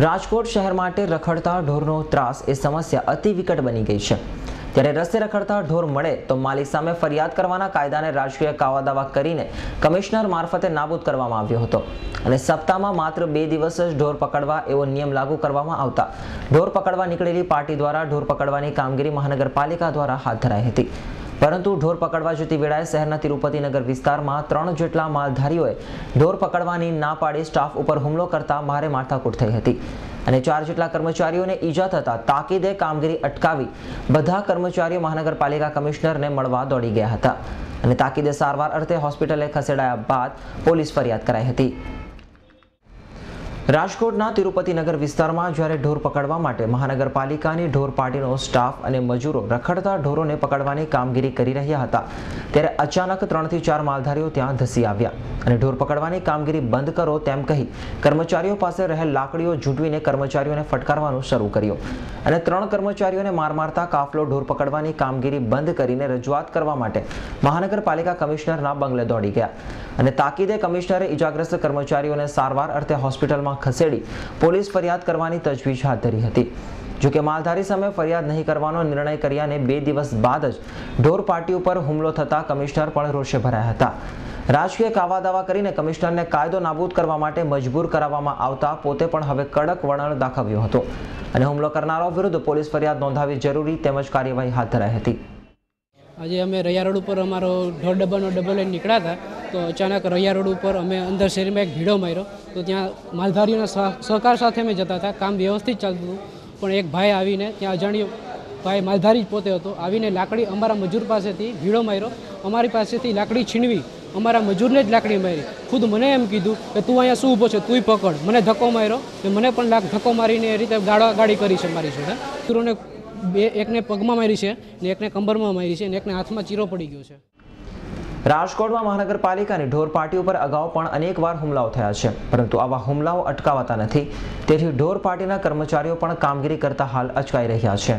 રાજકોટ શહેર માટે રખડતા ઢોરનો ત્રાસ એ સમસ્યા અતિ વિકટ બની ગઈ છે. ત્યારે રસ્તે રખડતા ઢોર મળે તો માલિક સામે ફરિયાદ કરવાના કાયદાને રાજકીય કાવાદાવા કરીને કમિશનર મારફતે નાબૂદ કરવામાં આવ્યો હતો. અને સપ્તાહમાં માત્ર બે દિવસ જ ઢોર પકડવા એવો નિયમ લાગુ કરવામાં આવતા. ઢોર પકડવા નીકળેલી પાર્ટી દ્વારા ઢોર પકડવાની કામગીરી મહાનગરપાલિકા દ્વારા હાથ ધરાઈ હતી. પરંતુ ઢોર પકડવા જતી વેળાએ શહેરના તિરુપતિનગર વિસ્તારમાં ત્રણ જેટલા માલધારીઓએ ઢોર પકડવાની ના પાડી સ્ટાફ ઉપર હુમલો કરતા ભારે માથાકૂટ થઈ હતી. અને ચાર જેટલા કર્મચારીઓને ઈજા થતા તાકીદે કામગીરી અટકાવી બધા કર્મચારીઓ મહાનગરપાલિકા કમિશનરને મળવા દોડી ગયા હતા. અને તાકીદે સારવાર અર્થે હોસ્પિટલે ખસેડાયા બાદ પોલીસ ફરિયાદ કરાઈ હતી. રાજકોટના તિરુપતિનગર વિસ્તારમાં જ્યારે ઢોર પકડવા માટે મહાનગરપાલિકાની ઢોર પાર્ટીનો સ્ટાફ અને મજૂરો રખડતા ઢોરોને પકડવાની કામગીરી કરી રહ્યા હતા, ત્યારે અચાનક ત્રણથી ચાર માલધારીઓ ત્યાં ધસી આવ્યા અને ઢોર પકડવાની કામગીરી બંધ કરો તેમ કહી કર્મચારીઓ પાસે રહેલ લાકડીઓ ઝૂંટવીને કર્મચારીઓને ફટકારવાનું શરૂ કર્યું અને ત્રણ કર્મચારીઓને માર મારતા કાફલો ઢોર પકડવાની કામગીરી બંધ કરીને રજૂઆત કરવા માટે મહાનગરપાલિકા કમિશનરના બંગલે દોડી ગયા. અને તાકીદે કમિશનરે ઇજાગ્રસ્ત કર્મચારીઓને સારવાર અર્થે હોસ્પિટલમાં ખસેડી પોલીસ ફરિયાદ કરવાની તજવીજ હાથ ધરી હતી. જોકે માલધારી સામે ફરિયાદ નહીં કરવાનો નિર્ણય કર્યાને બે દિવસ બાદ જ ઢોર પાર્ટી ઉપર હુમલો થતા કમિશનર પણ રોષે ભરાયા હતા. રાજકીય કાવાદાવા કરીને કમિશનરને કાયદો નાબૂદ કરવા માટે મજબૂર કરાવવામાં આવતા પોતે પણ હવે કડક વલણ દાખવ્યો હતો. અને હુમલો કરનારો વિરુદ્ધ પોલીસ ફરિયાદ નોંધાવી જરૂરી તેમજ કાર્યવાહી હાથ ધરાઈ હતી. આજે અમે રૈયા રોડ ઉપર અમારો ઢોર ડબ્બાનો ડબ્બો લઈને નીકળ્યા હતા, તો અચાનક રૈયા રોડ ઉપર અમે અંદર શેરીમાં એક ભીડો માર્યો, તો ત્યાં માલધારીઓના સહ- સહકાર સાથે અમે જતા હતા. કામ વ્યવસ્થિત ચાલતું હતું, પણ એક ભાઈ આવીને, ત્યાં અજાણ્યો ભાઈ માલધારી જ પોતે હતો, આવીને લાકડી અમારા મજૂર પાસેથી ભીડો માર્યો. અમારી પાસેથી લાકડી છીનવી, અમારા મજૂરને જ લાકડી મારી. ખુદ મને એમ કીધું કે તું અહીંયા શું ઊભો છે, તુંય પકડ. મને ધક્કો માર્યો ને મને પણ લાખ ધક્કો મારીને એ રીતે ગાળા ગાડી કરી છે મારી જોડે. મજૂરોને બે એકને પગમાં મારી છે ને એકને કંબરમાં મારી છે ને એકને હાથમાં ચીરો પડી ગયો છે. રાજકોટમાં મહાનગરપાલિકાની ઢોર પાર્ટી ઉપર અગાઉ પણ અનેકવાર હુમલાઓ થયા છે, પરંતુ આવા હુમલાઓ અટકાવાતા નથી. તેથી ઢોર પાર્ટીના કર્મચારીઓ પણ કામગીરી કરતા હાલ અચકાઈ રહ્યા છે.